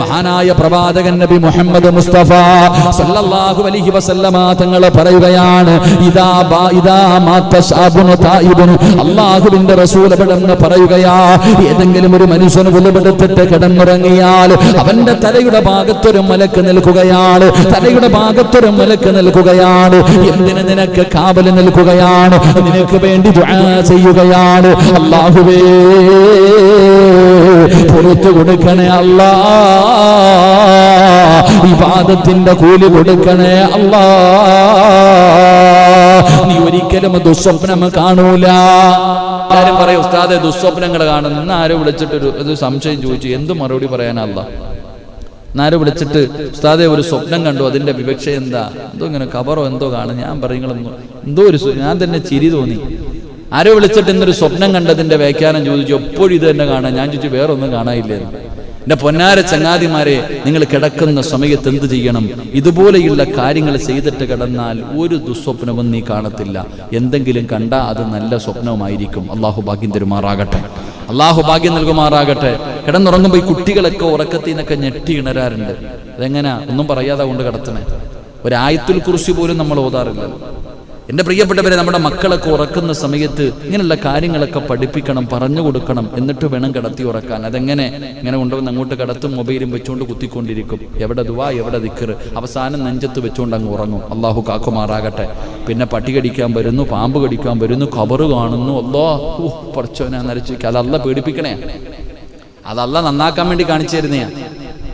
മഹാനായ പ്രവാചകൻ നബി മുഹമ്മദ് മുസ്തഫ സല്ലല്ലാഹു അലൈഹി വസല്ലമ തങ്ങൾ പറയുകയാണ് ഇദാ ബാ ഇദാ മാത്ത ശാബുന തായിബുൻ അല്ലാഹുവിന്റെ റസൂൽ അവിടെന്ന് പറയുകയാ ഏതെങ്കിലും ഒരു മനുഷ്യൻ പുലപെടുത്തിട്ട് കിടന്നുറങ്ങിയാൽ അവന്റെ തലയുടെ ഭാഗത്തൊരു മലക്ക് നിൽക്കുകയാണ് തലയുടെ ഭാഗത്തൊരു മലക്ക് നിൽക്കുകയാണ് എന്തിന് നിനക്ക് കാവൽ നിൽക്കുകയാണ് നിനക്ക് വേണ്ടി ദുആ ചെയ്യുകയാണ്? അല്ലാഹുവേ പുറത്തു കൊടുക്കണേ അല്ലാ. വിവാദത്തിന്റെ കൂലി കൊടുക്കണേ അല്ലാ നീ ഒരിക്കലും ദുസ്വപ്നം കാണൂല. ആരും പറയും ഉസ്താദെ ദുസ്വപ്നങ്ങൾ കാണുന്നു ഇന്ന് ആരും വിളിച്ചിട്ടൊരു ഒരു സംശയം ചോദിച്ചു? എന്ത് മറുപടി പറയാനല്ല നാരെ വിളിച്ചിട്ട് ഉസ്താദെ ഒരു സ്വപ്നം കണ്ടു അതിന്റെ വിവക്ഷ എന്താ? എന്തോ ഇങ്ങനെ കവറോ എന്തോ കാണും. ഞാൻ പറയുന്നു എന്തോ ഒരു ഞാൻ തന്നെ ചിരി തോന്നി. ആരോ വിളിച്ചിട്ട് ഇന്നൊരു സ്വപ്നം കണ്ടതിന്റെ വ്യാഖ്യാനം ചോദിച്ചു എപ്പോഴും ഇത് തന്നെ കാണാൻ ഞാൻ ചോദിച്ചു വേറെ ഒന്നും എന്റെ പൊന്നാര ചങ്ങാതിമാരെ നിങ്ങൾ കിടക്കുന്ന സമയത്ത് എന്ത് ചെയ്യണം? ഇതുപോലെയുള്ള കാര്യങ്ങൾ ചെയ്തിട്ട് കിടന്നാൽ ഒരു ദുസ്വപ്നവും നീ കാണത്തില്ല. എന്തെങ്കിലും കണ്ട അത് നല്ല സ്വപ്നവുമായിരിക്കും. അള്ളാഹു ഭാഗ്യം തരുമാറാകട്ടെ. അള്ളാഹു ഭാഗ്യം നൽകുമാറാകട്ടെ. കിടന്നുറങ്ങുമ്പോൾ ഈ കുട്ടികളൊക്കെ ഉറക്കത്തിൽ നിന്നൊക്കെ ഞെട്ടി ഇണരാറുണ്ട്. അതെങ്ങനെയാ ഒന്നും പറയാതെ കൊണ്ട് കിടത്തണേ. ഒരായത്തുൽ കുറിച്ച് പോലും നമ്മൾ ഓതാറില്ലല്ലോ. എന്റെ പ്രിയപ്പെട്ടവരെ നമ്മുടെ മക്കളൊക്കെ ഉറക്കുന്ന സമയത്ത് ഇങ്ങനെയുള്ള കാര്യങ്ങളൊക്കെ പഠിപ്പിക്കണം പറഞ്ഞു കൊടുക്കണം എന്നിട്ട് വേണം കിടത്തി ഉറക്കാൻ. അതെങ്ങനെ? ഇങ്ങനെ കൊണ്ടുവന്ന് അങ്ങോട്ട് കിടത്തും മൊബൈലും വെച്ചുകൊണ്ട് കുത്തിക്കൊണ്ടിരിക്കും. എവിടെ ദുവാ എവിടെ ദിക്കർ അവസാനം നെഞ്ചത്ത് വെച്ചുകൊണ്ട് അങ്ങ് ഉറങ്ങും. അള്ളാഹു കാക്കുമാറാകട്ടെ. പിന്നെ പട്ടി കടിക്കാൻ വരുന്നു പാമ്പ് കടിക്കാൻ വരുന്നു കബറ് കാണുന്നു. അല്ലോ പറച്ചോനെ നരച്ചു അതല്ല പേടിപ്പിക്കണേ. അതല്ല നന്നാക്കാൻ വേണ്ടി കാണിച്ചു തരുന്നയാ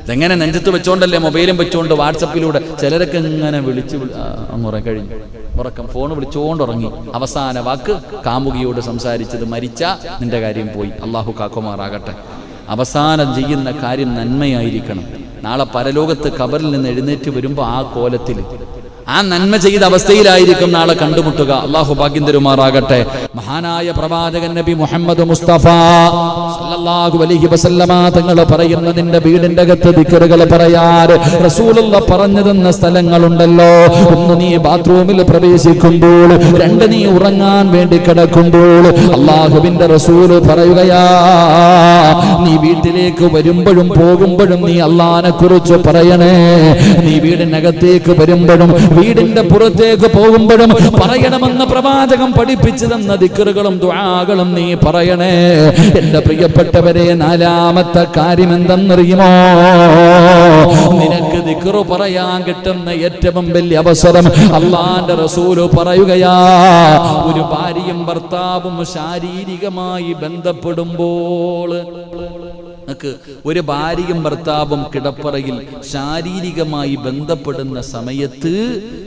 ഇതെങ്ങനെ നെഞ്ചത്ത് വെച്ചോണ്ടല്ലേ മൊബൈലും വെച്ചോണ്ട് വാട്സപ്പിലൂടെ ചിലരൊക്കെ ഇങ്ങനെ വിളിച്ച് വിളി- ആ, അങ്ങ് ഉറങ്ങി കഴിഞ്ഞു. ഉറക്കം ഫോൺ വിളിച്ചോണ്ട് ഉറങ്ങി. അവസാന വാക്ക് കാമുകിയോട് സംസാരിച്ചത് മരിച്ച നിന്റെ കാര്യം പോയി. അള്ളാഹു കാക്കുമാറാകട്ടെ. അവസാനം ചെയ്യുന്ന കാര്യം നന്മയായിരിക്കണം. നാളെ പരലോകത്ത് കബറിൽ നിന്ന് എഴുന്നേറ്റ് വരുമ്പോൾ ആ കോലത്തിൽ ആ നന്മ ചെയ്ത അവസ്ഥയിലായിരിക്കും നാളെ കണ്ടുമുട്ടുക. അള്ളാഹു ഭാഗ്യം തരുമാറാകട്ടെ മഹാനായ പ്രവാചകൻ നബി മുഹമ്മദ് മുസ്തഫ സല്ലല്ലാഹു അലൈഹി വസല്ലമ തങ്ങൾ പറയുന്നതിന്റെ വീടിന്റെ അകത്ത് ദിക്കറുകൾ പറയാറ്. റസൂലുള്ള പറഞ്ഞു തന്ന സ്ഥലങ്ങളുണ്ടല്ലോ. ഒന്ന് നീ ബാത്റൂമിൽ പ്രവേശിക്കുമ്പോൾ രണ്ട് നീ ഉറങ്ങാൻ വേണ്ടി കിടക്കുമ്പോൾ അള്ളാഹുവിന്റെ റസൂൽ പറയുകയാ നീ വീട്ടിലേക്ക് വരുമ്പോഴും പോകുമ്പോഴും നീ അള്ളാനെ കുറിച്ച് പറയണേ. നീ വീടിനകത്തേക്ക് വരുമ്പോഴും വീടിന്റെ പുറത്തേക്ക് പോകുമ്പോഴും പറയണമെന്ന് പ്രവാചകം പഠിപ്പിച്ചു തന്ന ദിക്കറുകളും ദുആകളും നീ പറയണേ. എന്റെ പ്രിയപ്പെട്ടവരെ നാലാമത്തെ കാര്യം എന്തെന്നറിയുമോ? നിനക്ക് ദിക്കറു പറയാൻ കിട്ടുന്ന ഏറ്റവും വലിയ അവസരം അള്ളാന്റെ റസൂൽ പറയുകയാ. ഒരു ഭാര്യയും ഭർത്താവും ശാരീരികമായി ബന്ധപ്പെടുമ്പോൾ നിനക്ക് ഒരു ഭാര്യയും ഭർത്താവും കിടപ്പറയിൽ ശാരീരികമായി ബന്ധപ്പെടുന്ന സമയത്ത്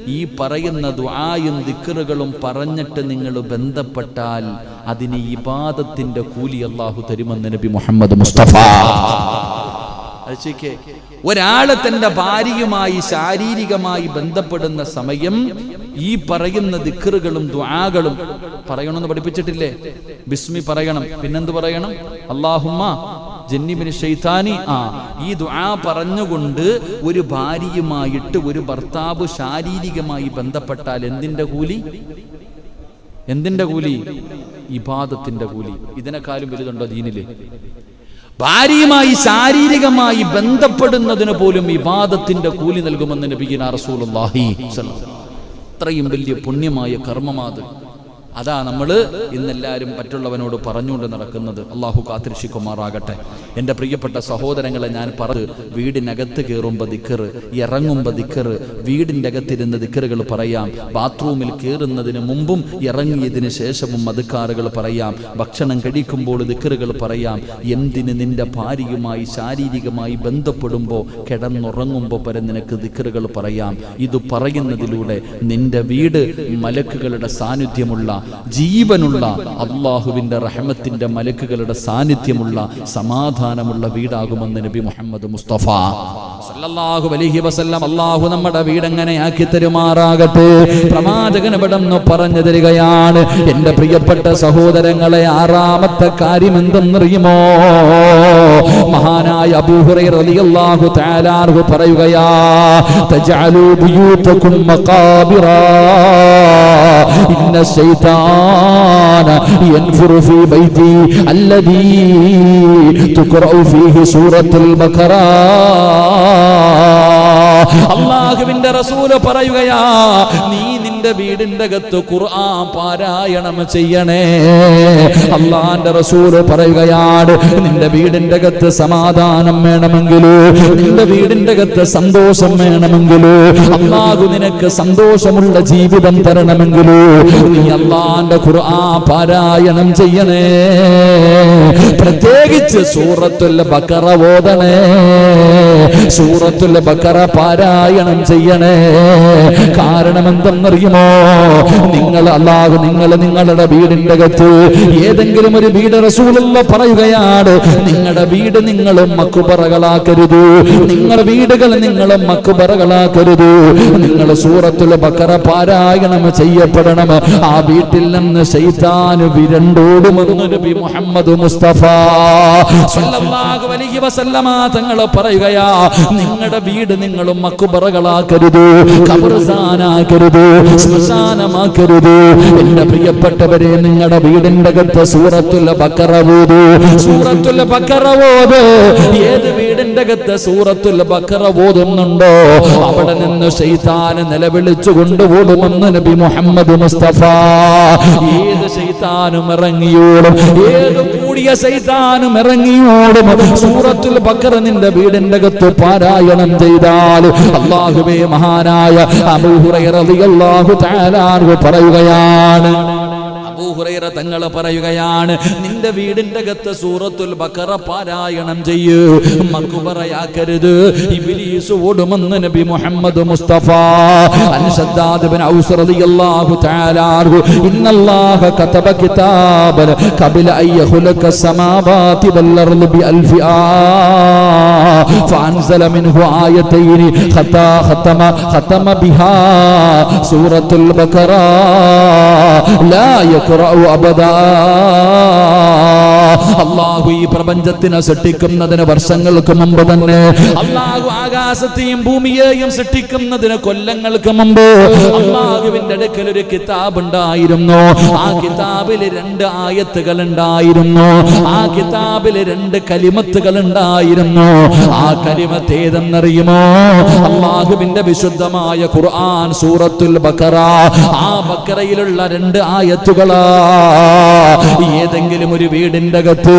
ഈ പറയുന്ന ദ്വായും ദിക്കറുകളും പറഞ്ഞിട്ട് നിങ്ങൾ ബന്ധപ്പെട്ടാൽ അതിന് ഇബാദത്തിന്റെ കൂലി അള്ളാഹു തരുമെന്ന് നബി മുഹമ്മദ് മുസ്തഫ. അയച്ചേക്ക് ഒരാൾ തന്റെ ഭാര്യയുമായി ശാരീരികമായി ബന്ധപ്പെടുന്ന സമയം ഈ പറയുന്ന ദിക്കറുകളും ദ്വാകളും പറയണമെന്ന് പഠിപ്പിച്ചിട്ടില്ലേ? ബിസ്മി പറയണം. പിന്നെന്ത് പറയണം? അള്ളാഹുമ്മ ജന്നിബിന് ഷെയ്ത്താനി ആ ഈ ദുആ പറഞ്ഞുകൊണ്ട് ഒരു ഭാര്യയുമായിട്ട് ഒരു ഭർത്താവ് ശാരീരികമായി ബന്ധപ്പെട്ടാൽ എന്തിന്റെ കൂലി? എന്തിന്റെ കൂലി? ഇബാദത്തിന്റെ കൂലി. ഇതിനെക്കാളും വലുതുണ്ടോ ദീനിൽ? ഭാര്യയുമായി ശാരീരികമായി ബന്ധപ്പെടുന്നതിന് പോലും ഇബാദത്തിന്റെ കൂലി നൽകുമെന്ന് നബിഗിന റസൂലുള്ളാഹി. അത്രയും വലിയ പുണ്യമായ കർമ്മമാത്. അതാ നമ്മൾ ഇന്നെല്ലാവരും മറ്റുള്ളവനോട് പറഞ്ഞുകൊണ്ട് നടക്കുന്നത്. അള്ളാഹു കാത്തിരിശിക്കുമാറാകട്ടെ എന്റെ പ്രിയപ്പെട്ട സഹോദരങ്ങളെ ഞാൻ പറഞ്ഞു വീടിനകത്ത് കയറുമ്പോൾ ദിക്കറ് ഇറങ്ങുമ്പോൾ ദിക്കറ് വീടിന്റെ അകത്തിരുന്ന് ദിക്കറുകൾ പറയാം. ബാത്റൂമിൽ കയറുന്നതിന് മുമ്പും ഇറങ്ങിയതിന് ശേഷവും മതുക്കാറുകൾ പറയാം. ഭക്ഷണം കഴിക്കുമ്പോൾ ദിക്കറുകൾ പറയാം. എന്തിന് നിന്റെ ഭാര്യയുമായി ശാരീരികമായി ബന്ധപ്പെടുമ്പോൾ കിടന്നുറങ്ങുമ്പോൾ വരെ നിനക്ക് ദിക്കറുകൾ പറയാം. ഇത് പറയുന്നതിലൂടെ നിന്റെ വീട് മലക്കുകളുടെ സാന്നിധ്യമുള്ള ജീവനുള്ള അള്ളാഹുവിന്റെ റഹ്മത്തിന്റെ മലക്കുകളുടെ സാന്നിധ്യമുള്ള സമാധാനമുള്ള വീടാകുമെന്ന് നബി മുഹമ്മദ് മുസ്തഫ. സല്ലല്ലാഹു അലൈഹി വസല്ലം അല്ലാഹു നമ്മുടെ വീടെങ്ങനെ ആക്കി തരുമാറാകട്ടെ. പ്രവാചകൻ ഇവിടെന്ന് പറഞ്ഞു തരികയാണ് എന്റെ പ്രിയപ്പെട്ട സഹോദരങ്ങളെ ആറാമത്തെ കാര്യം എന്തെന്നറിയുമോ? മഹാനായ അബൂഹുറൈറ റളിയല്ലാഹു പറയുകയാ തജഅലു ബിയൂതകും ഇന്ന ഫീ ബൈതി അല്ലദീ തുഖറഉ ഫീഹി സൂറത്തുൽ അള്ളാഹുവിന്റെ റസൂൽ പറയുകയാ നീ നിന്റെ വീടിന്റെ അകത്ത് ഖുർആൻ പാരായണം ചെയ്യണേ. അള്ളാന്റെ റസൂൽ പറയുകയാണ് നിന്റെ വീടിന്റെ അകത്ത് സമാധാനം വേണമെങ്കിലോ? നിന്റെ വീടിന്റെ അകത്ത് സന്തോഷം വേണമെങ്കിലോ? അള്ളാഹു നിനക്ക് സന്തോഷമുള്ള ജീവിതം തരണമെങ്കിലോ? നീ അള്ളാന്റെ ഖുർആൻ പാരായണം ചെയ്യണേ. പ്രത്യേകിച്ച് സൂറത്തുൽ ബക്കറ ഓതണേ. സൂറത്തുൽ ബക്കറ പാരായണം ചെയ്യണേ. കാരണം എന്തെന്നറിയുമോ? നിങ്ങൾ അല്ലാതെ നിങ്ങൾ നിങ്ങളുടെ വീടിന്റെ അകത്ത് ഏതെങ്കിലും ഒരു വീട് റസൂലുള്ള പറയുകയാണ്. നിങ്ങളുടെ വീട് നിങ്ങളും മക്കുപറകളാക്കരുത് നിങ്ങളുടെ വീടുകൾ നിങ്ങളും മക്കുപറകളാക്കരുത് നിങ്ങൾ സൂറത്തുൽ ബക്കറ പാരായണം ചെയ്യപ്പെടണം. ആ വീട്ടിൽ നിന്ന് ശൈതാൻ വിരണ്ടോടുമെന്ന് നബി മുഹമ്മദ് മുസ്തഫ. സല്ലല്ലാഹു അലൈഹി വസല്ലമ പറയുകയാ നിങ്ങളുടെ വീട് നിങ്ങളും മക്കുപറകളാക്കരുത് കബർസാനാക്കരുത് ശ്മശാനമാക്കരുത് എന്റെ പ്രിയപ്പെട്ടവരെ നിങ്ങളുടെ വീടിന്റെ അകത്ത് സൂറത്തുള്ള സൂറത്തുൽ ബക്കറ ഓത്. ഏത് വീടിന്റെ അകത്ത് സൂറത്തുൽ ബക്കറ ഓതുന്നുണ്ടോ? അവിടെ നിന്ന് ശൈതാന് നിലവിളിച്ചു കൊണ്ടുപോടുമെന്ന് നബി മുഹമ്മദ് മുസ്തഫ. ഏത് ശൈതാനും ഇറങ്ങിയോടും ഏത് കൂടിയ സൈതാനും ഇറങ്ങിയോടും സൂറത്തുൽ ബക്കറ നിന്റെ വീടിന്റെ അകത്ത് പാരായണം ചെയ്താൽ അള്ളാഹുബേ മഹാനായ അബൂഹുറൈറ റളിയല്ലാഹു തആല പറയുകയാണ്. അബൂഹുറൈറ തങ്ങൾ പറയുകയാണ് നിന്റെ വീടിന്റെ അകത്ത് സൂറത്തുൽ ബക്കറ പാരായണം ചെയ്യൂ മക്കുബറയാക്കരുത് ഇബ്ലീസ് ഓടുമെന്ന് നബി മുഹമ്മദ് മുസ്തഫ അൻ ശദ്ദാദ് ബിൻ ഔസ് റളിയല്ലാഹു തആല അൻഹു ഇന്നല്ലാഹ കതബ കിതാബൻ ഖബല അൻ യഖ്ലഖ السماوات والأرض بألف آه فأنزل منه آيتين خطا ختم ختم بها سورة البقرة لا يقرأ أبدا അള്ളാഹു ഈ പ്രപഞ്ചത്തിനെ സൃഷ്ടിക്കുന്നതിന് വർഷങ്ങൾക്ക് മുമ്പ് തന്നെ അള്ളാഹു ആകാശത്തെയും ഭൂമിയെയും സൃഷ്ടിക്കുന്നതിന് കൊല്ലങ്ങൾക്ക് മുമ്പ് അള്ളാഹുവിന്റെ അടുക്കൽ ഒരു കിതാബ് ഉണ്ടായിരുന്നു ആ കിതാബിൽ രണ്ട് ആയത്തുകൾ ഉണ്ടായിരുന്നു ആ കിതാബിൽ രണ്ട് കലിമത്തുകൾ ഉണ്ടായിരുന്നു ആ കലിമത്ത് ഏതെന്നറിയുമോ? അള്ളാഹുവിന്റെ വിശുദ്ധമായ ഖുർആൻ സൂറത്തുൽ ബക്കറ ആ ബക്കറയിലുള്ള രണ്ട് ആയത്തുകളാ ഏതെങ്കിലും ഒരു വീടിന്റെ അകത്ത്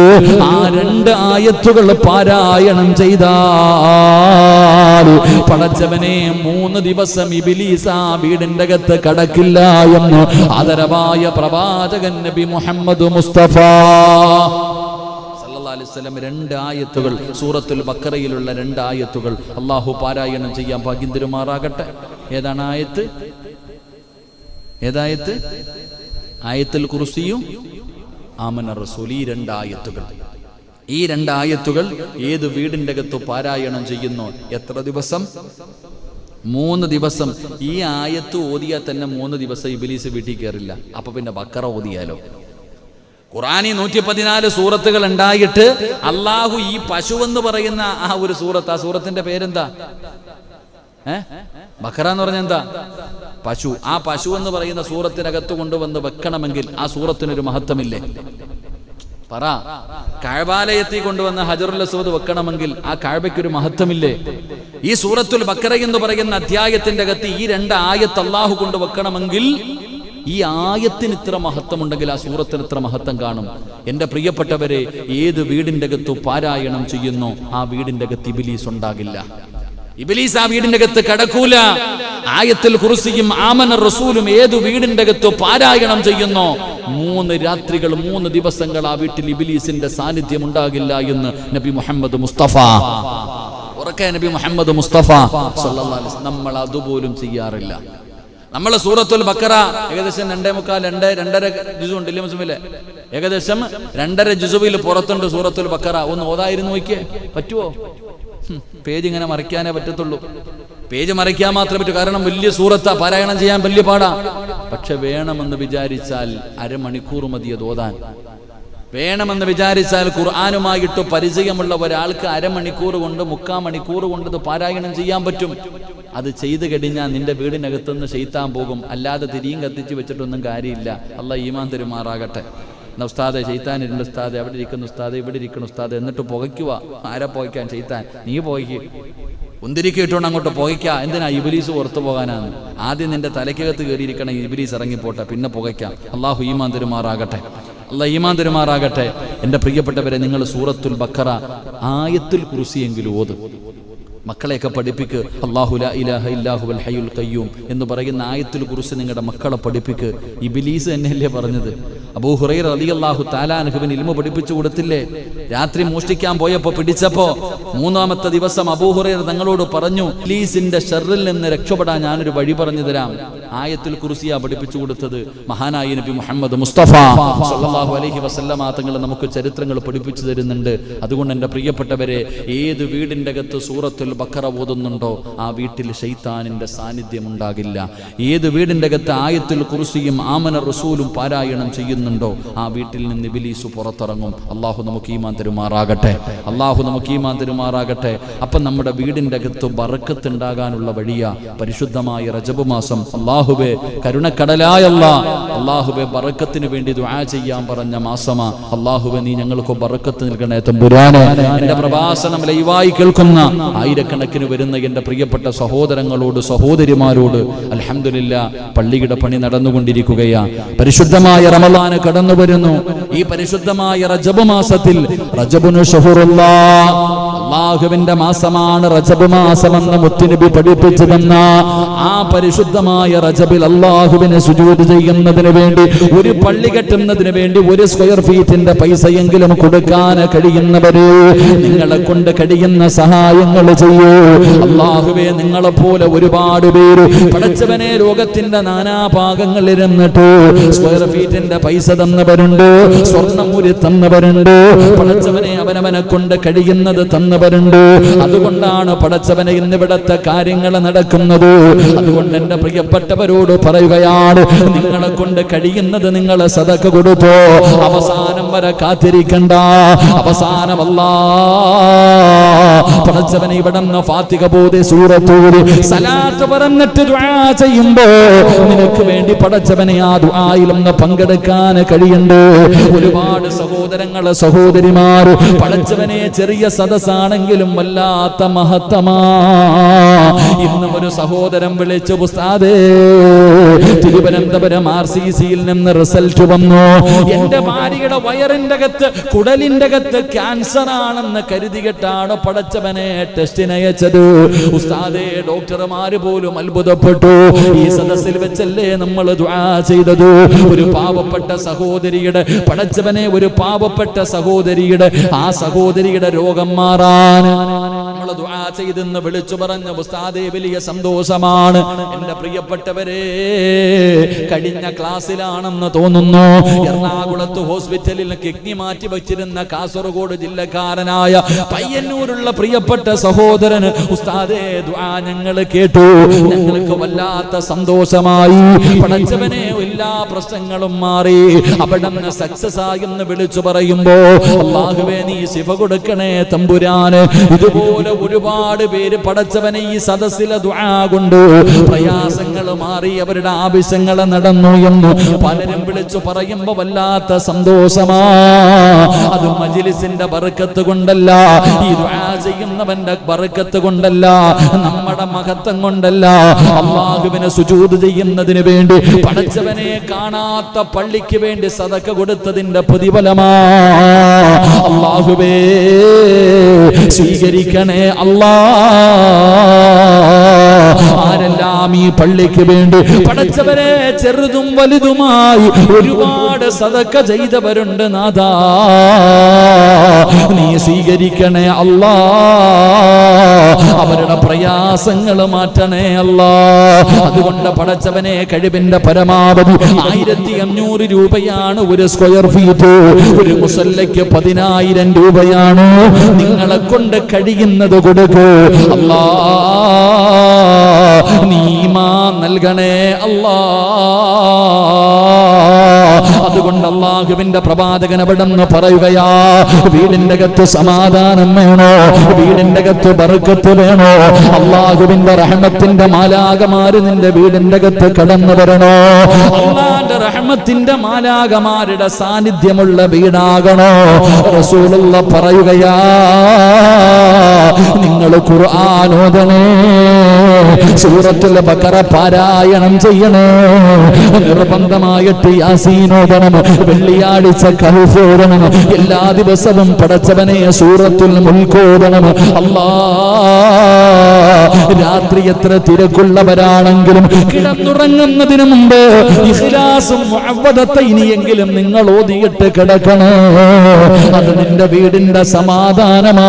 ആ രണ്ട് ആയത്തുകൾ പാരായണം ചെയ്താൽ പടച്ചവനെ മൂന്ന് ദിവസം ഇബിലീസ് ആ വീടിന്റെ അകത്ത് കടക്കില്ല എന്ന് ആദരവായ പ്രവാചകൻ നബി മുഹമ്മദ് മുസ്തഫ. വസല്ലം രണ്ട് ആയത്തുകൾ സൂറത്തുൽ ബക്കറയിലുള്ള രണ്ട് ആയത്തുകൾ അള്ളാഹു പാരായണം ചെയ്യാൻ ഭാഗ്യം തരുമാറാകട്ടെ ഏതാണ് ആയത്ത്? ഏതായത്ത് ആയത്തുൽ കുറിസിയും ആമന റസൂൽ ഈ രണ്ട് ആയത്തുകൾ ഈ രണ്ടായത്തുകൾ ഏത് വീടിന്റെ അകത്ത് പാരായണം ചെയ്യുന്നു? എത്ര ദിവസം? മൂന്ന് ദിവസം. ഈ ആയത്ത് ഓതിയാൽ തന്നെ മൂന്ന് ദിവസം ഇബിലീസ് വീട്ടിൽ കയറില്ല. അപ്പൊ പിന്നെ ബക്കറ ഓതിയാലോ? ഖുറാനി നൂറ്റി പതിനാല് സൂറത്തുകൾ ഉണ്ടായിട്ട് അള്ളാഹു ഈ പശു എന്ന് പറയുന്ന ആ ഒരു സൂറത്ത് ആ സൂറത്തിന്റെ പേരെന്താ? ഏ? ബക്കറ എന്ന് പറഞ്ഞ എന്താ? പശു ആ പശു എന്ന് പറയുന്ന സൂറത്തിനകത്ത് കൊണ്ടുവന്ന് വെക്കണമെങ്കിൽ ആ സൂറത്തിനൊരു മഹത്വമില്ലേ? പറ. കഴബാലയത്തിൽ കൊണ്ടുവന്ന് ഹജറുൽ അസ്വദ് വെക്കണമെങ്കിൽ ആ കഴബയ്ക്കൊരു മഹത്വമില്ലേ? ഈ സൂറത്തുൽ ബക്കറ എന്ന് പറയുന്ന അധ്യായത്തിന്റെ അകത്ത് ഈ രണ്ട് ആയത്ത് അള്ളാഹു കൊണ്ട് വെക്കണമെങ്കിൽ ഈ ആയത്തിന് ഇത്ര മഹത്വമുണ്ടെങ്കിൽ ആ സൂറത്തിന് ഇത്ര മഹത്വം കാണും. എന്റെ പ്രിയപ്പെട്ടവരെ ഏത് വീടിന്റെ അകത്തു പാരായണം ചെയ്യുന്നു ആ വീടിന്റെ അകത്ത് ഇബിലീസ് ഉണ്ടാകില്ല. ഇബിലീസ് ആ വീടിന്റെ അകത്ത് കടക്കൂല. ആയത്തിൽ കുറിസിയും ആമന റസൂലും ഏത് വീടിന്റെ അകത്ത് പാരായണം ചെയ്യുന്നു? മൂന്ന് രാത്രികൾ മൂന്ന് ദിവസങ്ങൾ ആ വീട്ടിൽ ഇബിലീസിന്റെ സാന്നിധ്യം ഉണ്ടാകില്ല എന്ന് നബി മുഹമ്മദ് മുസ്തഫ. ഉറക്കെ നബി മുഹമ്മദ് മുസ്തഫ നമ്മൾ അതുപോലും ചെയ്യാറില്ല. നമ്മൾ സൂറത്തുൽ ബക്കറ ഏകദേശം രണ്ടേ മുക്കാൽ രണ്ട് രണ്ടര ജുസു ഉണ്ട് ഇല്ലേ മുസ്ലിമിലെ ഏകദേശം രണ്ടര ജുസുവിൽ പുറത്തുണ്ട് സൂറത്തുൽ ബക്കറ. ഒന്ന് ഓതായിരുന്നു നോക്കിയേ. പറ്റുവോ? ഹും, പേജ് ഇങ്ങനെ മറിക്കാനേ പറ്റത്തുള്ളൂ. പേജ് മറിക്കാൻ മാത്രമേ പറ്റൂ. കാരണം വലിയ സൂറത്താ. പാരായണം ചെയ്യാൻ വലിയ പാടാ. പക്ഷെ വേണമെന്ന് വിചാരിച്ചാൽ അരമണിക്കൂർ മതി അത് ഓതാൻ വേണമെന്ന് വിചാരിച്ചാൽ ഖുർആാനുമായിട്ട് പരിചയമുള്ള ഒരാൾക്ക് അരമണിക്കൂർ കൊണ്ട് മുക്കാൽ മണിക്കൂർ കൊണ്ട് പാരായണം ചെയ്യാൻ പറ്റും. അത് ചെയ്തു കഴിഞ്ഞാൽ നിന്റെ വീടിനകത്തുനിന്ന് ചെയ്ത്താൻ പോകും. അല്ലാതെ തിരിയും കത്തിച്ച് വെച്ചിട്ടൊന്നും കാര്യമില്ല. അല്ല ഈമാൻ തെരുമാറാകട്ടെ. ഉസ്താദെ ചെയ്താൻ ഇരുന്ന ഉസ്താദെ അവിടെ ഇരിക്കുന്ന ഉസ്താദെ ഇവിടെ ഇരിക്കുന്ന ഉസ്താദെ എന്നിട്ട് പുകയ്ക്കുക ആരെ പുകയ്ക്കാൻ ചെയ്താൻ? നീ പോയിക്ക്. ഉന്തിരിക്ക് ഇട്ടുകൊണ്ട് അങ്ങോട്ട് പുകയ്ക്ക. എന്തിനാ ഇബിലീസ് പുറത്തു പോകാനാണ് ആദ്യം നിന്റെ തലയ്ക്കകത്ത് കയറിയിരിക്കണം ഇബിലീസ് ഇറങ്ങിപ്പോട്ടെ പിന്നെ പുകയ്ക്കാം. അള്ളാഹു ഈമാൻ തെരുമാറാകട്ടെ. അല്ല ഈമാൻ തെരുമാറാകട്ടെ. എന്റെ പ്രിയപ്പെട്ടവരെ നിങ്ങൾ സൂറത്തുൽ ബക്കറ ആയത്തുൽ കുറിസിയെങ്കിലും ഓത്. മക്കളെയൊക്കെ പഠിപ്പിക്ക്. അള്ളാഹു ലാ ഇലാഹ ഹയ്യുൽ ഖയ്യൂം എന്ന് പറയുന്ന ആയത്തിൽ കുറിച്ച് നിങ്ങളുടെ മക്കളെ പഠിപ്പിക്ക്. ഇബിലീസ് തന്നെയല്ലേ പറഞ്ഞത്. അബൂ ഹുറൈർ അലി അള്ളാഹു താലാനുഹുവിന് ഇൽമ പഠിപ്പിച്ചു കൊടുത്തില്ലേ? രാത്രി മോഷ്ടിക്കാൻ പോയപ്പോ പിടിച്ചപ്പോ മൂന്നാമത്തെ ദിവസം അബൂ ഹുറൈർ തങ്ങളോട് പറഞ്ഞു ഇബിലീസിന്റെ ഷെറിൽ നിന്ന് രക്ഷപ്പെടാൻ ഞാനൊരു വഴി പറഞ്ഞു തരാം. ആയത്തിൽ കുറിസിയ പഠിപ്പിച്ചു കൊടുത്തത്. മഹാനായി നബി മുഹമ്മദ് മുസ്തഫ സല്ലല്ലാഹു അലൈഹി വസല്ലമ തങ്ങൾ നമുക്ക് ചരിത്രങ്ങൾ പഠിപ്പിച്ചു തരുന്നുണ്ട്. അതുകൊണ്ട് എന്റെ പ്രിയപ്പെട്ടവരെ ഏത് വീടിന്റെ അകത്ത് സൂറത്തുൽ ബക്കറ ഓതുന്നുണ്ടോ? ആ വീട്ടിൽ ഷെയ്ത്താനിന്റെ സാന്നിധ്യം ഉണ്ടാകില്ല ഏത് വീടിന്റെ അകത്ത് ആയത്തിൽ കുറിസിയും ആമന റസൂലും പാരായണം ചെയ്യുന്നുണ്ടോ? ആ വീട്ടിൽ നിന്ന് ബിലീസ് പുറത്തിറങ്ങും. അള്ളാഹു നമുക്ക് ഈമാൻ തരുമാറാകട്ടെ. അള്ളാഹു നമുക്ക് ഈമാൻ തരുമാറാകട്ടെ. അപ്പം നമ്മുടെ വീടിന്റെ അകത്ത് ബറക്കത്ത് ഉണ്ടാകാനുള്ള വഴിയാ പരിശുദ്ധമായ റജബ് മാസം. അള്ളാഹുബെ കരുണക്കടലായല്ല. അള്ളാഹുബെ ബറക്കത്തിന് വേണ്ടി ദുആ ചെയ്യാൻ പറഞ്ഞ മാസമാ. അള്ളാഹുബെ നീ ഞങ്ങൾക്ക് ബറക്കത്ത് നൽകണേ തമ്പുരാനെ. എന്റെ പ്രഭാഷണം ലൈവായി കേൾക്കുന്ന ആയിരക്കണക്കിന് വരുന്ന എന്റെ പ്രിയപ്പെട്ട സഹോദരങ്ങളോട് സഹോദരിമാരോട് അലഹമില്ല പള്ളിയുടെ പണി നടന്നുകൊണ്ടിരിക്കുകയാണ് പരിശുദ്ധമായ റമലാന് കടന്നു വരുന്നു ഈ പരിശുദ്ധമായ റജബ് മാസത്തിൽ റജബുനു ഷഹുറുല്ലാ അള്ളാഹുവിന്റെ മാസമാണ് റജബ് മാസമെന്ന് മുത്തുനബി പഠിപ്പിച്ചു തന്ന ആ പരിശുദ്ധമായ റജബിൽ അള്ളാഹുവിനെ സുജൂത് ചെയ്യുന്നതിന് വേണ്ടി ഒരു പള്ളി കെട്ടുന്നതിന് വേണ്ടി ഒരു സ്ക്വയർ ഫീറ്റിന്റെ പൈസയെങ്കിലും കൊടുക്കാൻ കഴിയുന്നവര് നിങ്ങളെ കൊണ്ട് കഴിയുന്ന സഹായങ്ങൾ ചെയ്യൂ. അള്ളാഹുവെ നിങ്ങളെ പോലെ ഒരുപാട് പേര് പഠിച്ചവനെ ലോകത്തിന്റെ നാനാഭാഗങ്ങളിൽ ഇരുന്നിട്ട് സ്ക്വയർ ഫീറ്റിന്റെ പൈസ തന്നവരുണ്ട് സ്വർണമൂരി തന്നവരുണ്ട്. പഠിച്ചവനെ അവനവനെ കൊണ്ട് കഴിയുന്നത് തന്നവരുണ്ട് അതുകൊണ്ടാണ് പടച്ചവനെ ഇന്നിവിടത്തെ കാര്യങ്ങൾ നടക്കുന്നത്. അതുകൊണ്ട് എന്റെ പ്രിയപ്പെട്ടവരോട് പറയുകയാണ് നിങ്ങളെ കൊണ്ട് കഴിയുന്നത് നിങ്ങളെ സതക്ക് കൊടുത്തോ. അവസാനം വരെ കാത്തിരിക്കണ്ട. അവസാനമല്ല. പടച്ചവനെ ഇവിടെ ഫാത്തിക പോതെ സൂറത്തൂര് സലാത്ത് പറഞ്ഞിട്ട് ചെയ്യുമ്പോ നിനക്ക് വേണ്ടി പടച്ചവനെ ആ ദുആയിലൊന്ന് പങ്കെടുക്കാൻ കഴിയണ്ട്. ഒരുപാട് സഹോദരങ്ങളെ സഹോദരിമാർ പടച്ചവനെ ചെറിയ സദസ്സാണെങ്കിലും വല്ലാത്ത മഹത്തമാ. ഇന്നും ഒരു സഹോദരൻ വിളിച്ചു പുസ്താദേ തിരുവനന്തപുരം ആർ സി സിയിൽ നിന്ന് റിസൾട്ട് വന്നു. എന്റെ ഭാര്യയുടെ വയറിന്റെ അകത്ത് കുടലിന്റെ അകത്ത് ക്യാൻസർ ആണെന്ന് കരുതിയിട്ടാണ് പടച്ചവനെ ടെസ്റ്റിന് അയച്ചത്. ഉസ്താദേ ഡോക്ടർമാര് പോലും അത്ഭുതപ്പെട്ടു. ഈ സദസ്സിൽ വെച്ചല്ലേ നമ്മൾ ചെയ്തത്? ഒരു പാവപ്പെട്ട സഹോദരിയുടെ പടച്ചവനെ ഒരു പാവപ്പെട്ട സഹോദരിയുടെ ആ സഹോദരിയുടെ രോഗം മാറാൻ. നമ്മൾ ദുആ ചെയ്തെന്ന് വിളിച്ചു പറഞ്ഞ ഉസ്താദേ വലിയ സന്തോഷമാണ്. എന്റെ പ്രിയപ്പെട്ടവരെ കഴിഞ്ഞ ക്ലാസ്സിലാണെന്ന് തോന്നുന്നു. എറണാകുളത്ത് ഹോസ്പിറ്റലിൽ കിഡ്നി മാറ്റി വെച്ചിരുന്ന കാസർഗോഡ് ജില്ലക്കാരനായ പയ്യന്നൂരുള്ള പ്രിയപ്പെട്ട സഹോദരന് ഉസ്താദേ ദുആ ഞങ്ങൾ കേട്ടു. ഞങ്ങൾക്ക് വല്ലാത്ത സന്തോഷമായി. പടച്ചവനെ എല്ലാ പ്രശ്നങ്ങളും മാറി. അവിടെ സക്സസ് ആയി എന്ന് വിളിച്ചു പറയുമ്പോ അള്ളാഹുവേ നീ ശിവ കൊടുക്കണേ തമ്പുരാന്. ഇതുപോലെ ഒരുപാട് പേര് പടച്ചവനെ ഈ സദസ്സിലെ കൊണ്ട് പ്രയാസങ്ങൾ മാറി അവരുടെ ആവശ്യങ്ങൾ നടന്നു എന്ന് പലരും വിളിച്ചു പറയുമ്പോ വല്ലാത്ത സന്തോഷമാ. അത് മജിലിസിന്റെ ബർക്കത്ത് കൊണ്ടല്ല ഈ ദുആ ചെയ്യുന്നവന്റെ ബർക്കത്ത് കൊണ്ടല്ല നമ്മുടെ മഹത്വം കൊണ്ടല്ല. അള്ളാഹുവിനെ സുജൂത് ചെയ്യുന്നതിന് വേണ്ടി പഠിച്ചവനെ കാണാത്ത പള്ളിക്ക് വേണ്ടി സതക്ക കൊടുത്തതിന്റെ പ്രതിഫലമാ. അള്ളാഹുവേ സ്വീകരിക്കണേ അല്ലാ. ആരെല്ലാം ഈ പള്ളിക്ക് വേണ്ടി പഠിച്ചവരെ ചെറുതും വലുതുമായി ഒരുപാട് സതക്ക ചെയ്തവരുണ്ട് നാഥാ. നീ സ്വീകരിക്കണേ അല്ലാ. അവരുടെ പ്രയാസങ്ങൾ മാറ്റണേ അല്ലാ. അതുകൊണ്ട് പടച്ചവനെ കഴിവിന്റെ പരമാവധി ആയിരത്തി അഞ്ഞൂറ് രൂപയാണ് ഒരു സ്ക്വയർ ഫീറ്റ് ഒരു മുസല്ലയ്ക്ക് പതിനായിരം രൂപയാണ് നിങ്ങളെ കൊണ്ട് കഴിയുന്നത് കൊടുക്കൂ. അല്ലാ. നീമാ നൽകണേ അല്ലാ. അതുകൊണ്ട് അള്ളാഹുവിന്റെ പ്രവാചകൻ അവിടെന്ന് പറയുകയാ വീടിന്റെ അകത്ത് സമാധാനം വേണോ? വീടിന്റെ അകത്ത് ബർക്കത്ത് വേണോ? അള്ളാഹുവിന്റെ റഹമത്തിന്റെ മാലാകമാര് നിന്റെ വീടിന്റെ അകത്ത് കടന്നു വരണോ? അള്ളാന്റെ റഹമത്തിന്റെ മാലാകമാരുടെ സാന്നിധ്യമുള്ള വീടാകണോ? റസൂലുള്ള പറയുകയാ നിങ്ങൾ ഖുർആാനോദനേ സൂറത്തുൽ ബക്കറ പാരായണം ചെയ്യണേ. നിർബന്ധമായിട്ട് യാസീനോദനം വെള്ളിയാഴ്ച കഴിഫോടണം എല്ലാ ദിവസവും പടച്ചവനെ സൂറത്തുൽ മുൽക്കോദനം. അല്ലാ രാത്രി എത്ര തിരക്കുള്ളവരാണെങ്കിലും കിടന്നുറങ്ങുന്നതിന് മുമ്പ് ഇഖ്ലാസും ഇനിയെങ്കിലും നിങ്ങൾ ഓതിയിട്ട് കിടക്കണേ. അത് നിന്റെ വീടിന്റെ സമാധാനമാ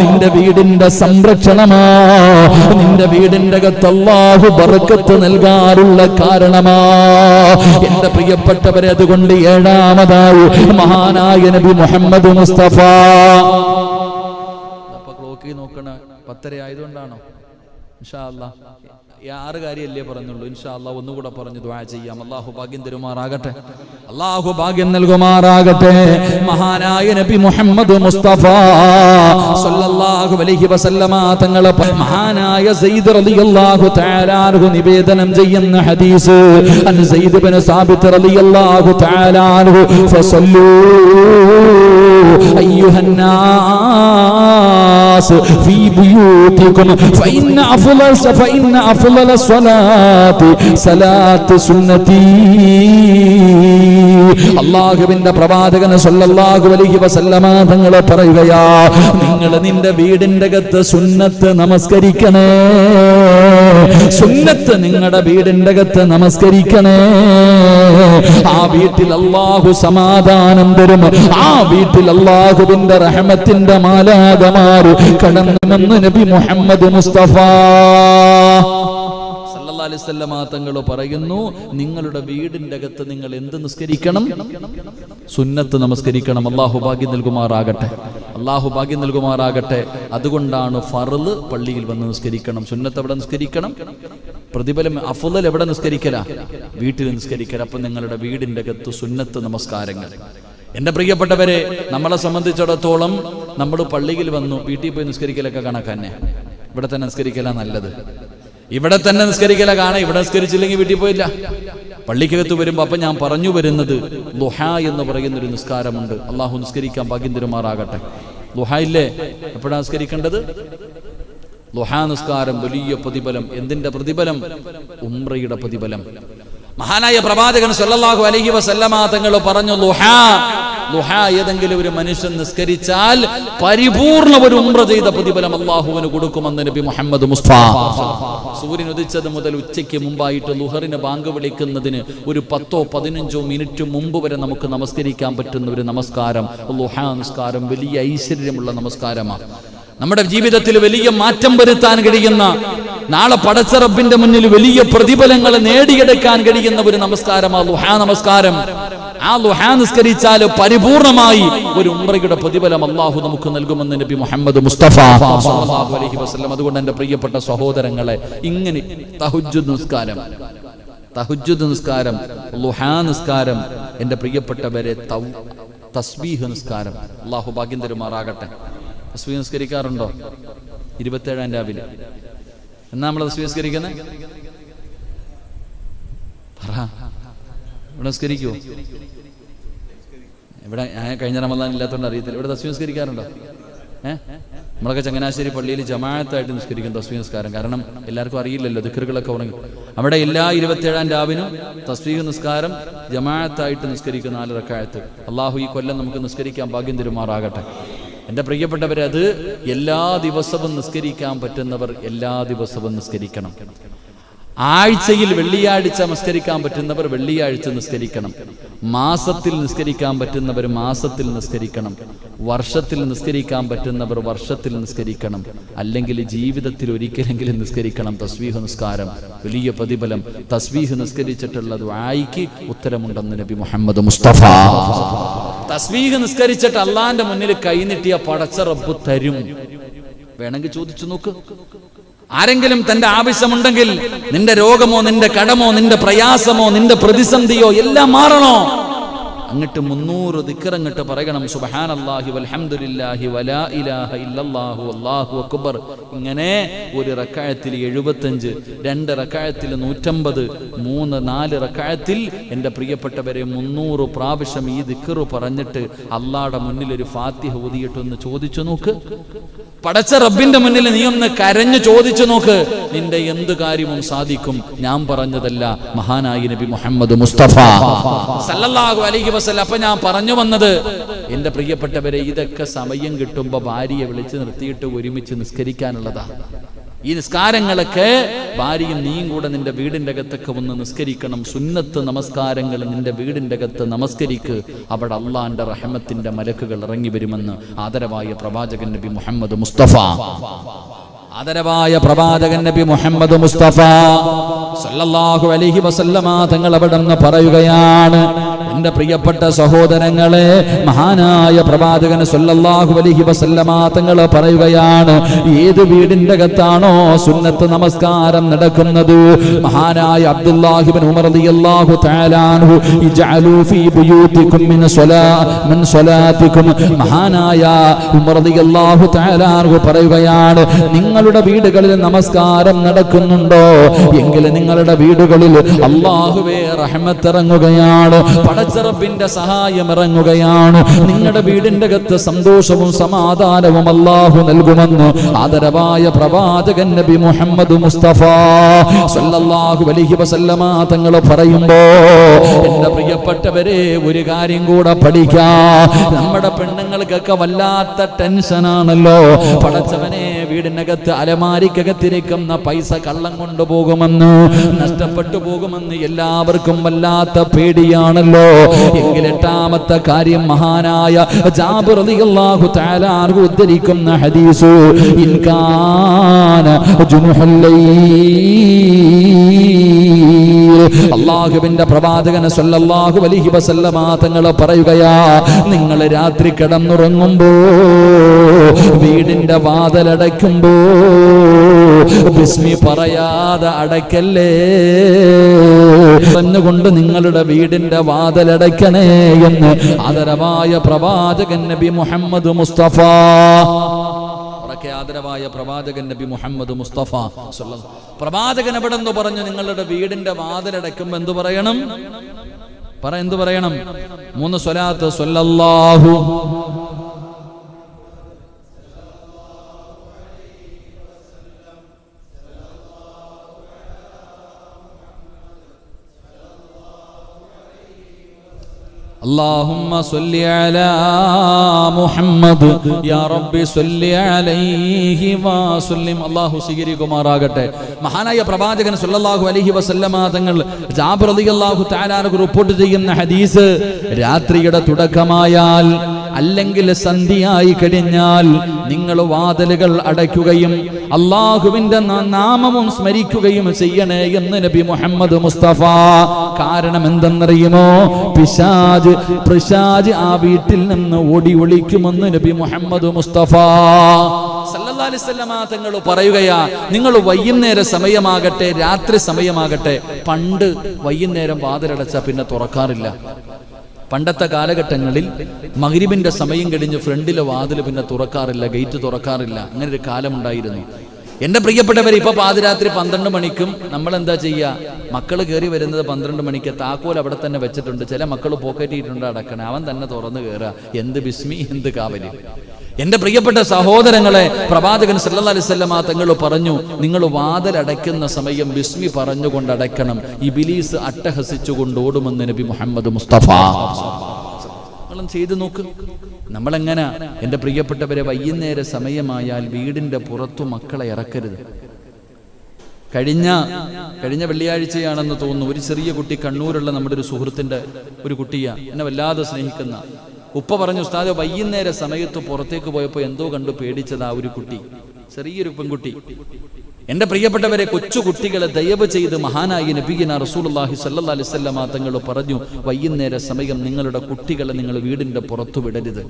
നിന്റെ വീടിന്റെ സംരക്ഷണമാ നിന്റെ വീടിന്റെ അകത്ത് അല്ലാഹു ബർക്കത്ത് നൽകാറുള്ള കാരണമാ. എന്റെ പ്രിയപ്പെട്ടവരെ അതുകൊണ്ട് ഏഴാമതായി മഹാനായ നബി മുഹമ്മദ് മുസ്തഫ പത്തര ആയതുകൊണ്ടാണോ? ഇൻഷാ അല്ലാ ആറ് കാര്യമല്ലേ പറഞ്ഞുള്ളൂ. ഇൻഷാ അല്ലാ ഒന്നുകൂടെ പറഞ്ഞു ദ്വാ ചെയ്യാം. അള്ളാഹു ഭാഗ്യം തരുമാറാകട്ടെ. അള്ളാഹു ഭാഗ്യം നൽകുമാറാകട്ടെ. മഹാനായ നബി മുഹമ്മദ് മുസ്തഫ സല്ലല്ലാഹു അലൈഹി വസല്ലമ തങ്ങളെ മഹാനായ സയ്യിദ് റളിയല്ലാഹു തആല അൻഹു നിവേദനം ചെയ്യുന്ന ഹദീസ് അൻ സയ്യിദ് ഇബ്നു സാബിത്ത് റളിയല്ലാഹു തആല അൻഹു ഫസല്ലൂ അയ്യുഹൻ നാസ് ഫീ ബുയൂതികും ഫഇന്ന അഫ്ളൽ ഫഇന്ന അഫ്ളൽ الصلاة صلاة സുന്നതി അള്ളാഹുവിന്റെ പ്രവാചകൻ സല്ലല്ലാഹു അലൈഹി വസല്ലമ തങ്ങൾ പറയുകയാ നിങ്ങൾ നിന്റെ വീടിന്റെ അകത്ത് സുന്നത്ത് നമസ്കരിക്കണേ സുന്നത്ത് നിങ്ങളുടെ വീടിന്റെ അകത്ത് നമസ്കരിക്കണേ. ആ വീട്ടിൽ അള്ളാഹു സമാധാനം തരും. ആ വീട്ടിൽ അള്ളാഹുവിന്റെ റഹമത്തിന്റെ മാലാകമാര് കടന്നുമെന്ന് നബി മുഹമ്മദ് മുസ്തഫ. തങ്ങൾ പറയുന്നു നിങ്ങളുടെ വീടിന്റെ അകത്ത് നിങ്ങൾ എന്ത് നിസ്കരിക്കണം? സുന്നത്ത് നമസ്കരിക്കണം. അള്ളാഹു ഭാഗ്യം നൽകുമാറാകട്ടെ. അള്ളാഹു ഭാഗ്യം നൽകുമാറാകട്ടെ. അതുകൊണ്ടാണ് ഫറൽ പള്ളിയിൽ വന്ന് നിസ്കരിക്കണം. സുന്നത്ത് എവിടെ നിസ്കരിക്കണം? പ്രതിഫലം അഫുദൽ എവിടെ നിസ്കരിക്കല? വീട്ടിൽ നിസ്കരിക്കല. അപ്പൊ നിങ്ങളുടെ വീടിന്റെ അകത്ത് സുന്നത്ത് നമസ്കാരങ്ങൾ. എന്റെ പ്രിയപ്പെട്ടവരെ നമ്മളെ സംബന്ധിച്ചിടത്തോളം നമ്മൾ പള്ളിയിൽ വന്നു വീട്ടിൽ പോയി നിസ്കരിക്കലൊക്കെ കണക്കന്നെ ഇവിടെ തന്നെ നിസ്കരിക്കല നല്ലത്. ഇവിടെ തന്നെ നിസ്കരിക്കല കാണാം ഇവിടെ നിസ്കരിച്ചില്ലെങ്കിൽ വീട്ടിൽ പോയില്ല. പള്ളിക്കകത്ത് വരുമ്പോ അപ്പൊ ഞാൻ പറഞ്ഞു വരുന്നത് ലുഹ എന്ന് പറയുന്ന ഒരു നിസ്കാരമുണ്ട്. അള്ളാഹു നിസ്കരിക്കാൻ ഭാഗ്യം തരുമാറാകട്ടെ. ലുഹ ഇല്ലേ എപ്പോഴാണ് നിസ്കരിക്കേണ്ടത്? ലുഹാ നിസ്കാരം വലിയ പ്രതിഫലം. എന്തിന്റെ പ്രതിഫലം? ഉംറയുടെ പ്രതിഫലം. മഹാനായ പ്രവാചകൻ സല്ലല്ലാഹു അലൈഹി വസല്ലമ തങ്ങൾ പറഞ്ഞു ലുഹാ ലുഹാ ഏതെങ്കിലും ഒരു മനുഷ്യൻ നിസ്കരിച്ചാൽ പരിപൂർണ ഒരു ഉംറ ചെയ്ത പ്രതിഫലം അള്ളാഹുവിന് കൊടുക്കുമെന്ന് നബി മുഹമ്മദ് മുസ്തഫ സൂര്യൻ ഉദിച്ചത് മുതൽ ഉച്ചയ്ക്ക് മുമ്പായിട്ട് ലുഹറിന് ബാങ്ക് വിളിക്കുന്നതിന് ഒരു പത്തോ പതിനഞ്ചോ മിനിറ്റ് മുമ്പ് വരെ നമുക്ക് നമസ്കരിക്കാൻ പറ്റുന്ന ഒരു നമസ്കാരം. ലുഹാ നമസ്കാരം വലിയ ഐശ്വര്യമുള്ള നമസ്കാരമാണ്. നമ്മുടെ ജീവിതത്തിൽ വലിയ മാറ്റം വരുത്താൻ കഴിയുന്ന നാളെ പടച്ചറബിന്റെ മുന്നിൽ വലിയ പ്രതിഫലങ്ങൾ നേടിയെടുക്കാൻ കഴിയുന്ന ഒരു നമസ്കാരമാണ് ലുഹാ നമസ്കാരം. ആ ലുഹാ നിസ്കരിച്ചാൽ പരിപൂർണമായി ഒരു ഉംറയുടെ പ്രതിഫലം അള്ളാഹു നമുക്ക് നൽകുമെന്ന് നബി മുഹമ്മദ് മുസ്തഫ അലഹി വസ്ലം അതുകൊണ്ട് എന്റെ പ്രിയപ്പെട്ട സഹോദരങ്ങളെ ഇങ്ങനെ തഹജ്ജുദ് നിസ്കാരം തഹജ്ജുദ് നിസ്കാരം ലുഹാ നിസ്കാരം എന്റെ പ്രിയപ്പെട്ടവരെ തസ്ബീഹ് നിസ്കാരം അള്ളാഹു ഭാഗ്യം തരുമാറാകട്ടെ. തസ്ബീഹ് നിസ്കരിക്കാറുണ്ടോ ഇരുപത്തേഴാം രാവിലെ. എന്നാ നമ്മൾ തസ്വീ നിസ്കരിക്കുന്നത് പറ. ഇവിടെ ഇവിടെ ഞാൻ കഴിഞ്ഞ റമദാൻ ഇല്ലാത്തതുകൊണ്ട് അറിയത്തില്ല. ഇവിടെ തസ്വീ നിസ്കരിക്കാറുണ്ടോ ഏഹ് നമ്മളൊക്കെ ചങ്ങനാശ്ശേരി പള്ളിയിൽ ജമാഅത്തായിട്ട് നിസ്കരിക്കും തസ്വീ നിസ്കാരം കാരണം എല്ലാവർക്കും അറിയില്ലല്ലോ ദിക്കറുകളൊക്കെ ഉറങ്ങി. അവിടെ എല്ലാ ഇരുപത്തേഴാം രാവിനും തസ്ബീഹ് നിസ്കാരം ജമാഅത്തായിട്ട് നിസ്കരിക്കുന്ന നാല് അള്ളാഹു ഈ കൊല്ലം നമുക്ക് നിസ്കരിക്കാൻ ഭാഗ്യം തരുമാറാകട്ടെ. എന്റെ പ്രിയപ്പെട്ടവരത് എല്ലാ ദിവസവും നിസ്കരിക്കാൻ പറ്റുന്നവർ എല്ലാ ദിവസവും നിസ്കരിക്കണം. ആഴ്ചയിൽ വെള്ളിയാഴ്ച നിസ്കരിക്കാൻ പറ്റുന്നവർ വെള്ളിയാഴ്ച നിസ്കരിക്കണം. മാസത്തിൽ നിസ്കരിക്കാൻ പറ്റുന്നവർ മാസത്തിൽ നിസ്കരിക്കണം. വർഷത്തിൽ നിസ്കരിക്കാൻ പറ്റുന്നവർ വർഷത്തിൽ നിസ്കരിക്കണം. അല്ലെങ്കിൽ ജീവിതത്തിൽ ഒരിക്കലെങ്കിലും നിസ്കരിക്കണം. തസ്വീഹ് നിസ്കാരം വലിയ പ്രതിഫലം. തസ്വീഹ് നിസ്കരിച്ചിട്ടുള്ളത് ആയിക്ക് ഉത്തരമുണ്ടെന്ന് നബി മുഹമ്മദ് മുസ്തഫ. തസ്വീഹ് നിസ്കരിച്ചിട്ട് അള്ളാന്റെ മുന്നിൽ കൈനീട്ടിയ പടച്ച റബ്ബ് തരും. വേണമെങ്കിൽ ചോദിച്ചു നോക്ക്. ആരെങ്കിലും തന്റെ ആവശ്യമുണ്ടെങ്കിൽ നിന്റെ രോഗമോ നിന്റെ കടമോ നിന്റെ പ്രയാസമോ നിന്റെ പ്രതിസന്ധിയോ എല്ലാം മാറണോ? അങ്ങട്ട് മുന്നൂറ് ദിക്കറങ്ങട്ട് പറയണം. സുബഹാനല്ലാഹി വൽഹംദുലില്ലാഹി വലാ ഇലാഹ ഇല്ലല്ലാഹു അല്ലാഹു അക്ബർ. ഇങ്ങനെ ഒരു റക്കായത്തിൽ എഴുപത്തഞ്ച് രണ്ട് റക്കായത്തിൽ നൂറ്റമ്പത് മൂന്ന് നാല് റക്കായത്തിൽ എന്റെ പ്രിയപ്പെട്ടവരെ മുന്നൂറ് പ്രാവശ്യം ഈ ദിക്കറ് പറഞ്ഞിട്ട് അള്ളാടെ മുന്നിൽ ഒരു ഫാത്തിഹ ഊതിയിട്ടൊന്ന് ചോദിച്ചു നോക്ക്. പടച്ച റബ്ബിന്റെ മുന്നിൽ നീ ഒന്ന് കരഞ്ഞു ചോദിച്ചു നോക്ക്. നിന്റെ എന്ത് കാര്യവും സാധിക്കും? ഞാൻ പറഞ്ഞതല്ല മഹാനായി നബി മുഹമ്മദ് മുസ്തഫ. സല്ലല്ലാഹു അലൈഹി വസല്ലം അപ്പൊ ഞാൻ പറഞ്ഞു വന്നത് എന്റെ പ്രിയപ്പെട്ടവരെ ഇതൊക്കെ സമയം കിട്ടുമ്പോ ഭാര്യയെ വിളിച്ച് നിർത്തിയിട്ട് ഒരുമിച്ച് നിസ്കരിക്കാനുള്ളതാ. ഈ നിസ്കാരങ്ങളൊക്കെ ഭാര്യയും നീയും കൂടെ നിന്റെ വീടിന്റെ അകത്തൊക്കെ ഒന്ന് നിസ്കരിക്കണം. സുന്നത്ത് നമസ്കാരങ്ങൾ നിന്റെ വീടിന്റെ അകത്ത് നമസ്കരിക്ക്. അവിടെ അള്ളാന്റെ റഹമത്തിന്റെ മലക്കുകൾ ഇറങ്ങി വരുമെന്ന് ആദരവായ പ്രവാചകൻ നബി മുഹമ്മദ് മുസ്തഫ. ആദരവായ പ്രവാചകൻ നബി മുഹമ്മദ് മുസ്തഫ. സല്ലല്ലാഹു അലൈഹി വസല്ലമ തങ്ങൾ അവിടെ നിന്ന് പറയുകയാണ് എന്റെ പ്രിയപ്പെട്ട സഹോദരങ്ങളെ മഹാനായ പ്രവാചകൻ സല്ലല്ലാഹു അലൈഹി വസല്ലമ തങ്ങൾ പറയുകയാണ് ഏത് വീടിന്റെ അകത്താണോ സുന്നത്ത് നമസ്കാരം നടക്കുന്നത്? മഹാനായ അബ്ദുല്ലാഹിബിൻ ഉമർ റളിയല്ലാഹു തആല അൻഹു ഇജ്അലു ഫീ ബുയൂതികും മിൻ സ്വലാ മിൻ സ്വലാത്തികും മഹാനായ ഉമർ റളിയല്ലാഹു തആല അൻഹു പറയുകയാണ് നിങ്ങളുടെ വീടുകളിൽ നമസ്കാരം നടക്കുന്നുണ്ടോ? എങ്കിൽ നിങ്ങളുടെ വീടുകളിൽ അള്ളാഹുവേ റഹ്മത്ത് ഇറങ്ങുകയാണ്. പടച്ചറബിന്റെ സഹായം ഇറങ്ങുകയാണ് നിങ്ങളുടെ വീടിന്റെ അകത്ത് സന്തോഷവും സമാധാനവും അള്ളാഹു നൽകുമെന്ന് ആദരവായ പ്രവാചകൻ നബി മുഹമ്മദ് മുസ്തഫ സല്ലല്ലാഹു അലൈഹി വസല്ലമ തങ്ങൾ പറയുമ്പോ എന്റെ പ്രിയപ്പെട്ടവരെ ഒരു കാര്യം കൂടെ പഠിക്കാം. നമ്മുടെ പെണ്ണുങ്ങൾക്കൊക്കെ വല്ലാത്ത ടെൻഷനാണല്ലോ. പടച്ചവനെ വീടിനകത്ത് അലമാരിക്കകത്തിരിക്കുന്ന പൈസ കള്ളം കൊണ്ടുപോകുമെന്ന് നഷ്ടപ്പെട്ടു പോകുമെന്ന് എല്ലാവർക്കും വല്ലാത്ത പേടിയാണല്ലോ. എങ്കിൽ എട്ടാമത്തെ കാര്യം മഹാനായ ഉദ്ധരിക്കുന്ന ഹദീസു അള്ളാഹുവിന്റെ പ്രവാചകൻ സല്ലല്ലാഹു അലൈഹി വസല്ലമ തങ്ങളെ പറയുകയാ നിങ്ങൾ രാത്രി കിടന്നുറങ്ങുമ്പോ വീടിന്റെ വാതിലടയ്ക്കുമ്പോ ബിസ്മി പറയാതെ അടയ്ക്കല്ലേ? പറഞ്ഞുകൊണ്ട് നിങ്ങളുടെ വീടിന്റെ വാതിലടയ്ക്കണേ എന്ന് ആദരവായ പ്രവാചകൻ നബി മുഹമ്മദ് മുസ്തഫ. ആദരവായ പ്രവാചകൻ നബി മുഹമ്മദ് മുസ്തഫ പ്രവാചകൻ എവിടെ എന്ന് പറഞ്ഞു നിങ്ങളുടെ വീടിന്റെ വാതിലടയ്ക്കുമ്പോ എന്തു പറയണം? പറ എന്തു പറയണം? മൂന്ന് സ്വലാത്ത് സ്വല്ലല്ലാഹു اللهم صل على محمد يا رب صل عليه وسلم അള്ളാഹു സ്വീകരിക്കുമാറാകട്ടെ മഹാനായ പ്രവാചകൻ സല്ലല്ലാഹു അലൈഹി വസല്ലമ തങ്ങൾ ജാബിർ റളിയല്ലാഹു തആല റിപ്പോർട്ട് ചെയ്യുന്ന ഹദീസ് രാത്രിയുടെ തുടക്കമായാൽ അല്ലെങ്കിൽ സന്ധിയായി കഴിഞ്ഞാൽ നിങ്ങൾ വാതിലുകൾ അടയ്ക്കുകയും അള്ളാഹുവിന്റെ നാമവും സ്മരിക്കുകയും ചെയ്യണേ എന്ന് നബി മുഹമ്മദ് മുസ്തഫ. കാരണം എന്തെന്നറിയുമോ? പിശാജ് പിശാജ് ആ വീട്ടിൽ നിന്ന് ഓടി ഒളിക്കുമെന്ന് നബി മുഹമ്മദ് മുസ്തഫ. തങ്ങൾ പറയുകയാ നിങ്ങൾ വൈകുന്നേര സമയമാകട്ടെ രാത്രി സമയമാകട്ടെ പണ്ട് വൈകുന്നേരം വാതിലടച്ച പിന്നെ തുറക്കാറില്ല. പണ്ടത്തെ കാലഘട്ടങ്ങളിൽ മഹരിബിന്റെ സമയം കഴിഞ്ഞ് ഫ്രണ്ടിലെ വാതിൽ പിന്നെ തുറക്കാറില്ല ഗേറ്റ് തുറക്കാറില്ല അങ്ങനെ ഒരു കാലമുണ്ടായിരുന്നു. എന്റെ പ്രിയപ്പെട്ടവരെ ഇപ്പൊ പാതിരാത്രി പന്ത്രണ്ട് മണിക്കും നമ്മൾ എന്താ ചെയ്യുക മക്കൾ കയറി വരുന്നത് പന്ത്രണ്ട് മണിക്ക് താക്കോൽ അവിടെ തന്നെ വെച്ചിട്ടുണ്ട്. ചില മക്കൾ പോക്കറ്റിയിട്ടുണ്ട് അടക്കണേ. അവൻ തന്നെ തുറന്നു കയറുക എന്ത് ബിസ്മി എന്ത് കാവൽ. എന്റെ പ്രിയപ്പെട്ട സഹോദരങ്ങളെ പ്രവാചകൻ സല്ലല്ലാഹു അലൈഹി വസല്ലമ തങ്ങൾ പറഞ്ഞു നിങ്ങൾ വാതിലടയ്ക്കുന്ന സമയം ബിസ്മി പറഞ്ഞുകൊണ്ട് അടയ്ക്കണം. ഇബിലീസ് അട്ടഹസിച്ചുകൊണ്ട് ഓടുമെന്ന് നബി മുഹമ്മദ് മുസ്തഫ. ചെയ്തു നോക്ക്. നമ്മളെങ്ങനെ? എന്റെ പ്രിയപ്പെട്ടവരെ വൈകുന്നേര സമയമായാൽ വീടിന്റെ പുറത്തു മക്കളെ ഇറക്കരുത്. കഴിഞ്ഞ കഴിഞ്ഞ വെള്ളിയാഴ്ചയാണെന്ന് തോന്നുന്നു ഒരു ചെറിയ കുട്ടി കണ്ണൂരുള്ള നമ്മുടെ ഒരു സുഹൃത്തിന്റെ ഒരു കുട്ടിയാണ് എന്നെ വല്ലാതെ സ്നേഹിക്കുന്ന. ഉപ്പ പറഞ്ഞു ഉസ്താദ് വൈകുന്നേര സമയത്ത് പുറത്തേക്ക് പോയപ്പോൾ എന്തോ കണ്ടു പേടിച്ചതാ ഒരു കുട്ടി. ചെറിയൊരു പെൺകുട്ടി. എന്റെ പ്രിയപ്പെട്ടവരെ കൊച്ചു കുട്ടികളെ ദയവ് ചെയ്ത് മഹാനായി നബീന റസൂലുള്ളാഹി സല്ലല്ലാഹു അലൈഹി വസല്ലമ തങ്ങൾ പറഞ്ഞു വൈകുന്നേര സമയം നിങ്ങളുടെ കുട്ടികളെ നിങ്ങൾ വീടിന്റെ പുറത്തു വിടരുത്.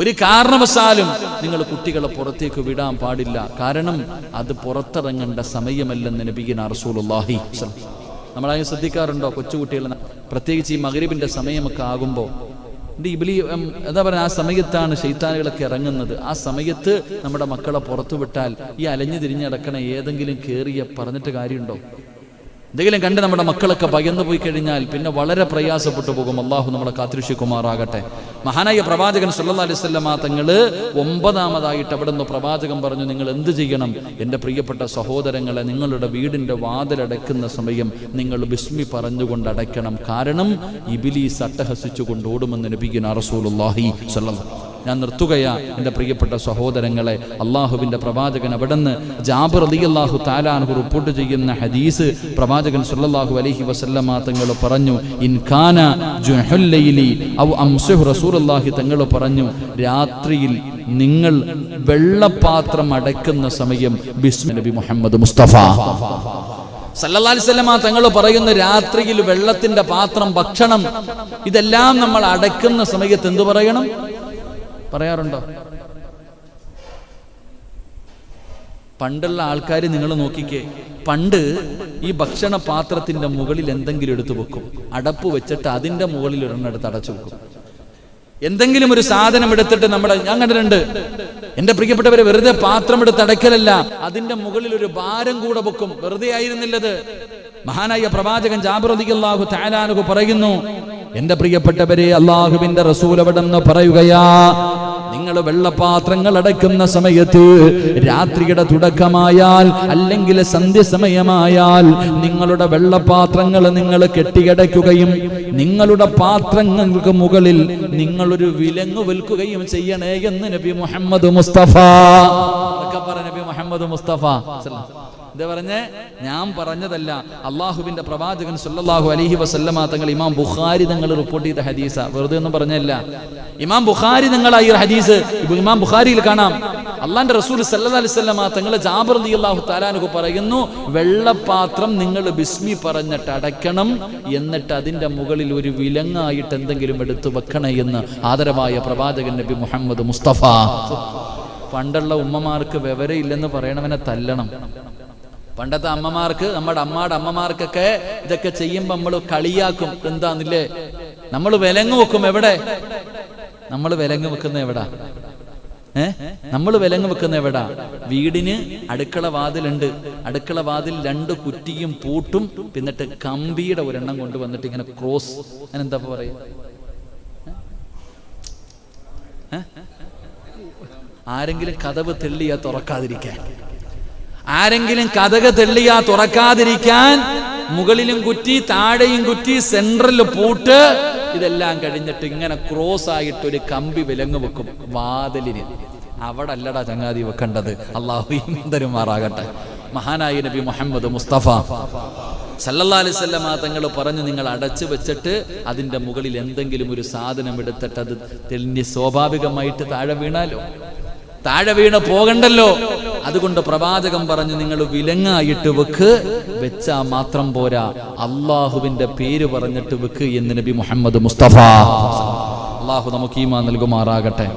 ഒരു കാരണവശാലും നിങ്ങൾ കുട്ടികളെ പുറത്തേക്ക് വിടാൻ പാടില്ല. കാരണം അത് പുറത്തിറങ്ങേണ്ട സമയമല്ലെന്ന് നബീന റസൂലുള്ളാഹി നമ്മളതിന് ശ്രദ്ധിക്കാറുണ്ടോ കൊച്ചുകുട്ടികളെ പ്രത്യേകിച്ച് ഈ മകരീബിന്റെ സമയമൊക്കെ ആകുമ്പോൾ ഇബിലി എന്താ പറയുക ആ സമയത്താണ് ശൈത്താനുകളൊക്കെ ഇറങ്ങുന്നത്. ആ സമയത്ത് നമ്മുടെ മക്കളെ പുറത്തു വിട്ടാൽ ഈ അലഞ്ഞു തിരിഞ്ഞ് നടക്കണ ഏതെങ്കിലും കേറിയ പറഞ്ഞിട്ട് കാര്യമുണ്ടോ? എന്തെങ്കിലും കണ്ട് നമ്മുടെ മക്കളൊക്കെ ഭയന്നു പോയി കഴിഞ്ഞാൽ പിന്നെ വളരെ പ്രയാസപ്പെട്ടു പോകും. അള്ളാഹു നമ്മളെ കുമാറാകട്ടെ മഹാനായ പ്രവാചകൻ സുല്ലാ അലൈഹി വസല്ലമ തങ്ങൾ ഒമ്പതാമതായിട്ട് അവിടെ നിന്ന് പ്രവാചകൻ പറഞ്ഞു നിങ്ങൾ എന്ത് ചെയ്യണം? എന്റെ പ്രിയപ്പെട്ട സഹോദരങ്ങളെ നിങ്ങളുടെ വീടിന്റെ വാതിലടയ്ക്കുന്ന സമയം നിങ്ങൾ ബിസ്മി പറഞ്ഞുകൊണ്ട് അടയ്ക്കണം. കാരണം ഇബിലീസ് അട്ടഹസിച്ചുകൊണ്ട് ഓടുമെന്ന് നബിഗിൻ റസൂലുള്ളാഹി സ്വല്ലല്ലാഹു ഞാൻ നിർത്തുകയാ എന്റെ പ്രിയപ്പെട്ട സഹോദരങ്ങളെ. അള്ളാഹുവിന്റെ പ്രവാചകൻ അവിടുന്ന് ജാബിർ അലി അള്ളാഹു താലാൻഹു റിപ്പോർട്ട് ചെയ്യുന്ന ഹദീസ് പ്രവാചകൻ സുല്ലാഹു അലഹി വസല്ലമ തങ്ങൾ പറഞ്ഞു ഇൻഖാന ഔ തങ്ങൾ പറഞ്ഞു രാത്രിയിൽ നിങ്ങൾ വെള്ളപാത്രം അടയ്ക്കുന്ന സമയം ബിസ്മി നബി മുഹമ്മദ് മുസ്തഫ. സല്ലല്ലാലിസ്വല്ലമ തങ്ങൾ പറയുന്ന രാത്രിയിൽ വെള്ളത്തിന്റെ പാത്രം ഭക്ഷണം ഇതെല്ലാം നമ്മൾ അടയ്ക്കുന്ന സമയത്ത് എന്തു പറയണം? പറയാറുണ്ടോ? പണ്ടുള്ള ആൾക്കാർ നിങ്ങൾ നോക്കിക്കേ പണ്ട് ഈ ഭക്ഷണ പാത്രത്തിന്റെ മുകളിൽ എന്തെങ്കിലും എടുത്തു വെക്കും. അടപ്പ് വെച്ചിട്ട് അതിന്റെ മുകളിൽ ഒരെണ്ണെടുത്ത് അടച്ചു വെക്കും. എന്തെങ്കിലും ഒരു സാധനം എടുത്തിട്ട് നമ്മുടെ ഞാൻ കണ്ടിട്ടുണ്ട് എന്റെ പ്രിയപ്പെട്ടവരെ വെറുതെ പാത്രം എടുത്ത് അടയ്ക്കലല്ല. അതിന്റെ മുകളിൽ ഒരു ഭാരം കൂടെ വെക്കും. വെറുതെ ആയിരുന്നില്ലത്. മഹാനായ പ്രവാചകൻ അലിഹു താലാനുഹു പറയുന്നു എന്റെ പ്രിയപ്പെട്ടവരെ അള്ളാഹുവിന്റെ റസൂൽ അവിടെന്ന് പറയുകയാ നിങ്ങൾ വെള്ളപാത്രങ്ങൾ അടയ്ക്കുന്ന സമയത്ത് രാത്രിയുടെ തുടക്കമായാൽ അല്ലെങ്കിൽ സന്ധ്യസമയമായാൽ നിങ്ങളുടെ വെള്ളപാത്രങ്ങൾ നിങ്ങൾ കെട്ടിയടയ്ക്കുകയും നിങ്ങളുടെ പാത്രങ്ങൾക്ക് മുകളിൽ നിങ്ങളൊരു വിലങ്ങ് വിൽക്കുകയും ചെയ്യണേ എന്ന് നബി മുഹമ്മദ് മുസ്തഫ. നബി മുഹമ്മദ് മുസ്തഫ. എന്താ പറഞ്ഞേ ഞാൻ പറഞ്ഞതല്ല. അള്ളാഹുവിന്റെ പ്രവാചകൻ സല്ലല്ലാഹു അലഹി വസല്ലമ തങ്ങൾ ഇമാം ബുഖാരി തങ്ങൾ റിപ്പോർട്ട് ചെയ്ത ഹദീസ. വെറുതെ ഒന്നും പറഞ്ഞല്ല. ഇമാം ബുഖാരി തങ്ങൾ ഈ ഹദീസ് ഇമാം ബുഖാരിയിൽ കാണാം. അള്ളാന്റെ റസൂൽ വസല്ലമ തങ്ങൾ ജാബർ അലി അള്ളാഹു താലാനുഹു പറയുന്നു വെള്ളപാത്രം നിങ്ങൾ ബിസ്മി പറഞ്ഞിട്ട് അടയ്ക്കണം എന്നിട്ട് അതിന്റെ മുകളിൽ ഒരു വിലങ്ങായിട്ട് എന്തെങ്കിലും എടുത്തു വെക്കണേ എന്ന് ആദരവായ പ്രവാചകൻ നബി മുഹമ്മദ് മുസ്തഫ. പണ്ടുള്ള ഉമ്മമാർക്ക് വിവരമില്ലെന്ന് പറയണവനെ തല്ലണം. പണ്ടത്തെ അമ്മമാർക്ക് നമ്മുടെ അമ്മയുടെ അമ്മമാർക്കൊക്കെ ഇതൊക്കെ ചെയ്യുമ്പോൾ നമ്മൾ കളിയാക്കും. എന്താന്നില്ലേ? നമ്മൾ വിലങ്ങ് വെക്കും എവിടെ? നമ്മൾ വിലങ്ങ് വെക്കുന്ന എവിടാ? ഏ? നമ്മൾ വിലങ്ങ് വെക്കുന്ന എവിടാ? വീടിന് അടുക്കള വാതിലുണ്ട്. അടുക്കള വാതിൽ രണ്ട് കുറ്റിയും പൂട്ടും. പിന്നിട്ട് കമ്പിയുടെ ഒരെണ്ണം കൊണ്ടുവന്നിട്ട് ഇങ്ങനെ ക്രോസ്. അതിനെന്താ എന്താ പറയാ? ഏ? ആരെങ്കിലും കഥവ് തെള്ളിയാ തുറക്കാതിരിക്കാൻ. ആരെങ്കിലും കഥക തെള്ളിയാ തുറക്കാതിരിക്കാൻ മുകളിലും കുറ്റി താഴെയും കുറ്റി സെൻട്രൽ പൂട്ട് ഇതെല്ലാം കഴിഞ്ഞിട്ട് ഇങ്ങനെ ക്രോസ് ആയിട്ട് ഒരു കമ്പി വിലങ്ങ് വെക്കും വാതിലിന്. അവിടെ അല്ലടാ ചങ്ങാതി വെക്കേണ്ടത്. അള്ളാഹു തരുമാറാകട്ടെ. മഹാനായ നബി മുഹമ്മദ് മുസ്തഫ സല്ലല്ലാ അലൈഹി വസല്ലമ തങ്ങൾ പറഞ്ഞു നിങ്ങൾ അടച്ചു വെച്ചിട്ട് അതിന്റെ മുകളിൽ എന്തെങ്കിലും ഒരു സാധനം എടുത്തിട്ട് അത് തെളിഞ്ഞ് സ്വാഭാവികമായിട്ട് താഴെ വീണാലോ? താഴെ വീണ് പോകണ്ടല്ലോ. അതുകൊണ്ട് പ്രവാചകം പറഞ്ഞു നിങ്ങൾ വിലങ്ങായിട്ട് വെക്ക്. വെച്ചാ മാത്രം പോരാ. അള്ളാഹുവിന്റെ പേര് പറഞ്ഞിട്ട് വെക്ക് എന്ന് നബി മുഹമ്മദ് മുസ്തഫ. അള്ളാഹു നമുക്ക് ഈമാ നൽകുമാറാകട്ടെ.